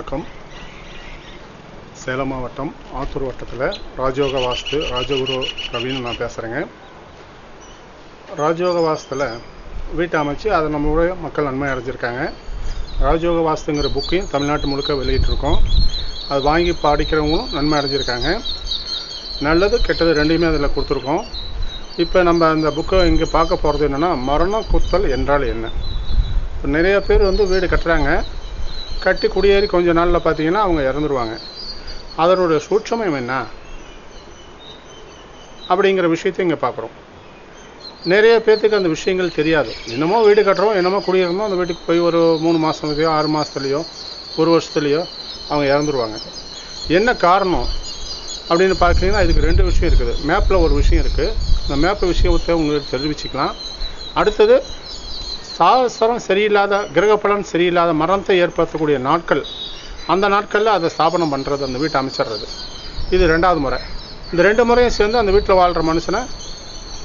வணக்கம். சேலம் மாவட்டம் ஆத்தூர் வட்டத்தில் ராஜயோக வாஸ்து ராஜகுரு ரவின்னு நான் பேசுகிறேங்க ராஜயோக வாஸ்துவில் வீட்டை அமைச்சு அதை நம்ம மக்கள் நன்மை அடைஞ்சிருக்காங்க. ராஜயோக வாஸ்துங்கிற புக்கையும் தமிழ்நாட்டு முழுக்க வெளியிட்டிருக்கோம். அது வாங்கி படிக்கிறவங்களும் நன்மை அடைஞ்சிருக்காங்க. நல்லது கெட்டது ரெண்டையுமே அதில் கொடுத்துருக்கோம். இப்போ நம்ம அந்த புக்கை இங்கே பார்க்க போகிறது என்னென்னா மரண குத்தல் என்றால் என்ன? இப்போ நிறைய பேர் வந்து வீடு கட்டுறாங்க. கட்டி குடியேறி கொஞ்ச நாளில் பார்த்தீங்கன்னா அவங்க இறந்துருவாங்க. அதனுடைய சூட்சமம் என்ன? அப்படிங்கிற விஷயத்தை இங்கே பார்க்குறோம் நிறைய பேர்த்துக்கு அந்த விஷயங்கள் தெரியாது. என்னமோ வீடு கட்டுறோம் என்னமோ குடியிருந்தோம் அந்த வீட்டுக்கு போய் ஒரு மூணு மாதத்துலையோ ஆறு மாதத்துலேயோ ஒரு வருஷத்துலையோ அவங்க இறந்துருவாங்க. என்ன காரணம் அப்படின்னு பார்த்தீங்கன்னா இதுக்கு ரெண்டு விஷயம் இருக்குது. மேப்பில் ஒரு விஷயம் இருக்குது இந்த மேப் விஷயத்தை உங்களுக்கு தெரிவிச்சுக்கலாம். அடுத்தது சாஸ்திரம் சரியில்லாத கிரகப்பலன் சரியில்லாத மரணத்தை ஏற்படுத்தக்கூடிய நாட்கள் அந்த நாட்களில் அதை ஸ்தாபனம் பண்ணுறது அந்த வீட்டை அமைச்சிடுறது இது ரெண்டாவது முறை. இந்த ரெண்டு முறையும் சேர்ந்து அந்த வீட்டில் வாழ்கிற மனுஷனை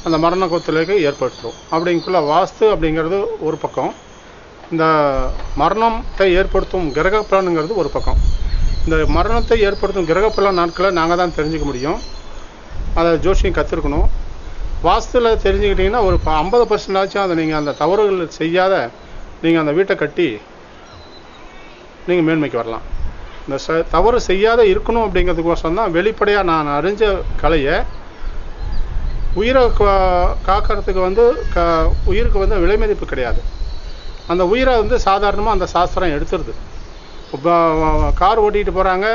அந்த மரண கொத்தலுக்கு ஏற்படுத்தும் அப்படிங்குள்ள வாஸ்து அப்படிங்கிறது ஒரு பக்கம். இந்த மரணத்தை ஏற்படுத்தும் கிரக பலனுங்கிறது ஒரு பக்கம். இந்த மரணத்தை ஏற்படுத்தும் கிரக பலன் நாட்களை நாங்கள் தான் தெரிஞ்சுக்க முடியும். அதை ஜோஷியம் கற்றுருக்கணும் வாஸ்துவில் தெரிஞ்சுக்கிட்டிங்கன்னா ஒரு ஐம்பது பர்சன்டாச்சும் அதை நீங்கள் அந்த தவறுகள் செய்யாத நீங்கள் அந்த வீட்டை கட்டி நீங்கள் மேன்மைக்கு வரலாம். இந்த ச தவறு செய்யாத இருக்கணும் அப்படிங்கிறதுக்கோசரம் தான் வெளிப்படையாக நான் அறிஞ்ச கலையை உயிரை கா- காக்கிறதுக்கு வந்து க உயிருக்கு வந்து விலை மதிப்பு கிடையாது. அந்த உயிரை வந்து சாதாரணமாக அந்த சாஸ்திரம் எடுத்துருது. இப்போ கார் ஓட்டிகிட்டு போகிறாங்க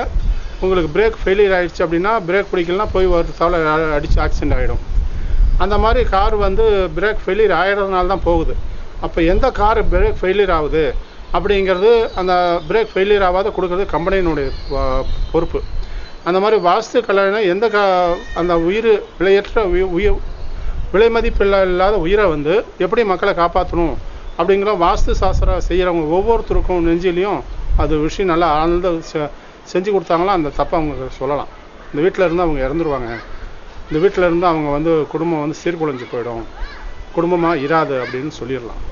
உங்களுக்கு பிரேக் ஃபெயிலியர் ஆகிடுச்சு அப்படின்னா பிரேக் பிடிக்கலனா போய் ஒரு தவளை அடித்து ஆக்சிடென்ட் ஆகிடும் அந்த மாதிரி கார் வந்து பிரேக் ஃபெயிலியர் ஆகிறதுனால தான் போகுது. அப்போ எந்த கார் பிரேக் ஃபெயிலியர் ஆகுது? அப்படிங்கிறது அந்த பிரேக் ஃபெயிலியர் ஆகாத கொடுக்குறது கம்பெனியினுடைய பொறுப்பு. அந்த மாதிரி வாஸ்து கலைனா எந்த க அந்த உயிர் விலையற்ற உயிர் விலை மதிப்பில்லா இல்லாத உயிரை வந்து எப்படி மக்களை காப்பாற்றணும் அப்படிங்கிற வாஸ்து சாஸ்திரம் செய்கிறவங்க ஒவ்வொருத்தருக்கும் நெஞ்சிலையும் அது விஷயம் நல்லா ஆழ்ந்த செ- செஞ்சு கொடுத்தாங்களோ அந்த தப்பை அவங்க சொல்லலாம். இந்த வீட்டில் இருந்து அவங்க இறந்துருவாங்க. இந்த வீட்டில் இருந்து அவங்க வந்து குடும்பம் வந்து சீர்குலைஞ்சு போயிடும். குடும்பமாக இராது அப்படின்னு சொல்லிடலாம்.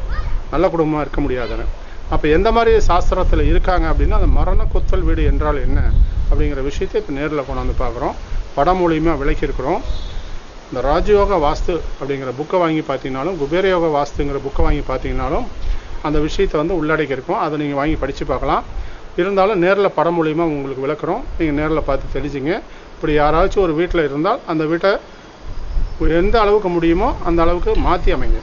நல்ல குடும்பமாக இருக்க முடியாதுன்னு. அப்போ எந்த மாதிரி சாஸ்திரத்தில் இருக்காங்க அப்படின்னா அந்த மரண கொத்தல் வீடு என்றால் என்ன அப்படிங்கிற விஷயத்தை இப்போ நேரில் கொண்டாந்து பார்க்குறோம். படம் மூலியமாக விளக்கியிருக்கிறோம் இந்த ராஜயோக வாஸ்து அப்படிங்கிற புக்கை வாங்கி பார்த்தீங்கனாலும் குபேரயோக வாஸ்துங்கிற புக்கை வாங்கி பார்த்தீங்கனாலும் அந்த விஷயத்தை வந்து உள்ளடக்கி இருக்கும். அதை நீங்கள் வாங்கி படித்து பார்க்கலாம். இருந்தாலும் நேரில் படம் மூலியமாக உங்களுக்கு விளக்குறோம். நீங்கள் நேரில் பார்த்து தெரிஞ்சுங்க. இப்படி யாராச்சும் ஒரு வீட்டில் இருந்தால் அந்த வீட்டை எந்த அளவுக்கு முடியுமோ அந்த அளவுக்கு மாற்றி அமைங்க.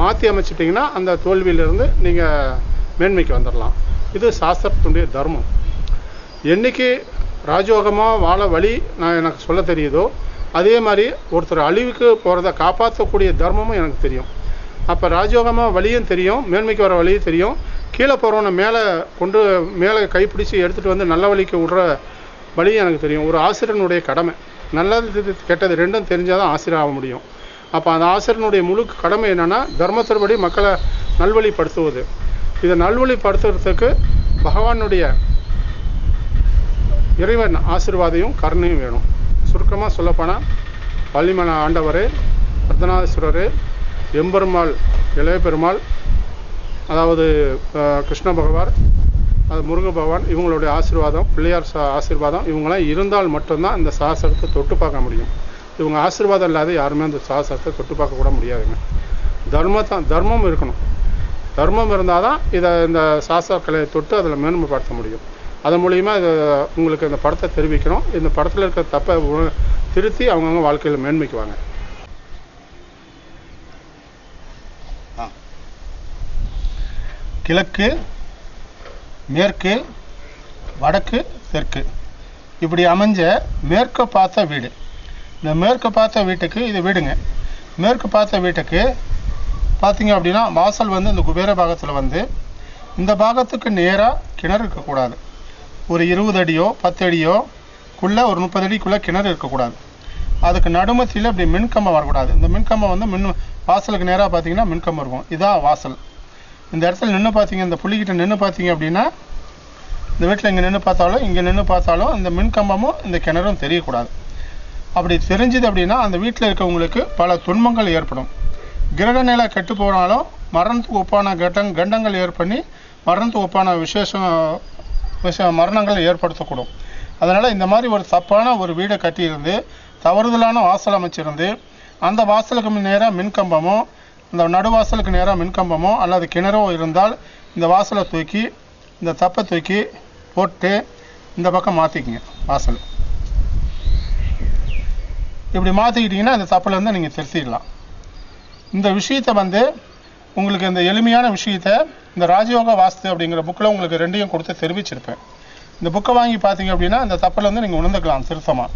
மாற்றி அமைச்சிட்டிங்கன்னா அந்த தோல்வியிலிருந்து நீங்கள் மேன்மைக்கு வந்துடலாம் இது சாஸ்திரத்தினுடைய தர்மம். என்னைக்கு ராஜோகமாக வாழ வழி நான் எனக்கு சொல்ல தெரியுதோ அதே மாதிரி ஒருத்தர் அழிவுக்கு போகிறத காப்பாற்றக்கூடிய தர்மமும் எனக்கு தெரியும். அப்போ ராஜயோகமாக வழியும் தெரியும் மேன்மைக்கு வர வழியும் தெரியும். கீழே போகிறவனை மேலே கொண்டு மேலே கைப்பிடிச்சி எடுத்துகிட்டு வந்து நல்ல வழிக்கு விடுற வழியும் எனக்கு தெரியும். ஒரு ஆசிரியனுடைய கடமை. நல்லது கெட்டது ரெண்டும் தெரிஞ்சால் தான் ஆசிரியர் ஆக முடியும். அப்போ அந்த ஆசிரியனுடைய முழு கடமை என்னென்னா தர்மத்தின்படி மக்களை நல்வழிப்படுத்துவது. இதை நல்வழிப்படுத்துறதுக்கு பகவானுடைய இறைவன் ஆசீர்வாதையும் கருணையும் வேணும். சுருக்கமாக சொல்லப்போனால் பள்ளிமலை ஆண்டவர் அர்த்தநாதீஸ்வரர் எம்பெருமாள் இளைய பெருமாள் அதாவது கிருஷ்ண பகவான் அது முருக பகவான் இவங்களுடைய ஆசீர்வாதம் பிள்ளையார் சா ஆசீர்வாதம் இவங்களாம் இருந்தால் மட்டும்தான் இந்த சாசனத்தை தொட்டு பார்க்க முடியும். இவங்க ஆசீர்வாதம் இல்லாத யாருமே அந்த சாசனத்தை தொட்டு பார்க்க கூட முடியாதுங்க. தர்மத்தான் தர்மம் இருக்கணும். தர்மம் இருந்தால் தான் இதை இந்த சாஸ்திர கலையை தொட்டு அதில் மேன்மைப்படுத்த முடியும். அதன் மூலியமாக இதை உங்களுக்கு இந்த படத்தை தெரிவிக்கணும். இந்த படத்தில் இருக்கிற தப்பை திருத்தி அவங்கவுங்க வாழ்க்கையில் மேன்மைக்குவாங்க. கிழக்கு மேற்கு வடக்கு தெற்கு. இப்படி அமைஞ்ச மேற்கு பார்த்த வீடு. இந்த மேற்கு பார்த்த வீட்டுக்கு இது வீடுங்க. மேற்கு பார்த்த வீட்டுக்கு பார்த்தீங்க அப்படின்னா வாசல் வந்து இந்த குபேர பாகத்தில் வந்து இந்த பாகத்துக்கு நேராக கிணறு இருக்கக்கூடாது. ஒரு இருபது அடியோ பத்து அடியோ குள்ளே ஒரு முப்பது அடிக்குள்ளே கிணறு இருக்கக்கூடாது. அதுக்கு நடுமத்தியில் இப்படி மின்கம்பம் வரக்கூடாது. இந்த மின்கம்பம் வந்து மின் வாசலுக்கு நேராக பார்த்தீங்கன்னா மின்கம்பம் இருக்கும். இதான் வாசல். இந்த இடத்துல நின்று பார்த்தீங்க இந்த புள்ளிக்கிட்ட நின்று பார்த்தீங்க அப்படின்னா இந்த வீட்டில் இங்கே நின்று பார்த்தாலும் இங்கே நின்று பார்த்தாலும் இந்த மின்கம்பமும் இந்த கிணறும் தெரியக்கூடாது. அப்படி தெரிஞ்சுது அப்படின்னா அந்த வீட்டில் இருக்கவங்களுக்கு பல துன்பங்கள் ஏற்படும். கிரக நிலை கெட்டு போனாலும் மரணத்துக்கு ஒப்பான கட்டம் கண்டங்கள் ஏற்பண்ணி மரணத்துக்கு ஒப்பான விசேஷம் விஷ மரணங்கள் ஏற்படுத்தக்கூடும். அதனால் இந்த மாதிரி ஒரு தப்பான ஒரு வீடை கட்டியிருந்து தவறுதலான வாசல் அமைச்சிருந்து அந்த வாசலுக்கு நேராக மின்கம்பமும் அந்த நடுவாசலுக்கு நேராக மின்கம்பமோ அல்லது கிணறோ இருந்தால் இந்த வாசலை தூக்கி இந்த தப்பை தூக்கி போட்டு இந்த பக்கம் மாற்றிக்குங்க வாசல். இப்படி மாற்றிக்கிட்டிங்கன்னா இந்த தப்புலேருந்து நீங்கள் திருத்திடலாம். இந்த விஷயத்தை வந்து உங்களுக்கு இந்த எளிமையான விஷயத்தை இந்த ராஜயோக வாஸ்து அப்படிங்கிற புக்கில் உங்களுக்கு ரெண்டையும் கொடுத்து தெரிவிச்சிருப்பேன். இந்த புக்கை வாங்கி பார்த்தீங்க அப்படின்னா இந்த வந்து நீங்கள் உணர்ந்துக்கலாம் திருத்தமாக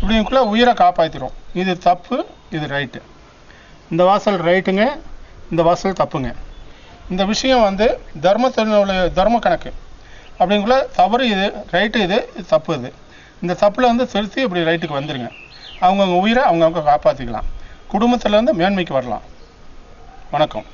இப்படிங்குள்ளே உயிரை காப்பாற்றிடும் இது தப்பு இது ரைட்டு. இந்த வாசல் ரைட்டுங்க இந்த வாசல் தப்புங்க. இந்த விஷயம் வந்து தர்மத்தினுடைய தர்ம கணக்கு. அப்படிங்குள்ள தவறு இது ரைட்டு இது இது தப்பு இது. இந்த தப்பில் வந்து திருத்தி இப்படி ரைட்டுக்கு வந்துடுங்க அவங்கவுங்க உயிரை அவங்கவுங்க காப்பாற்றிக்கலாம் குடும்பத்துலேருந்து மேன்மைக்கு வரலாம். வணக்கம்.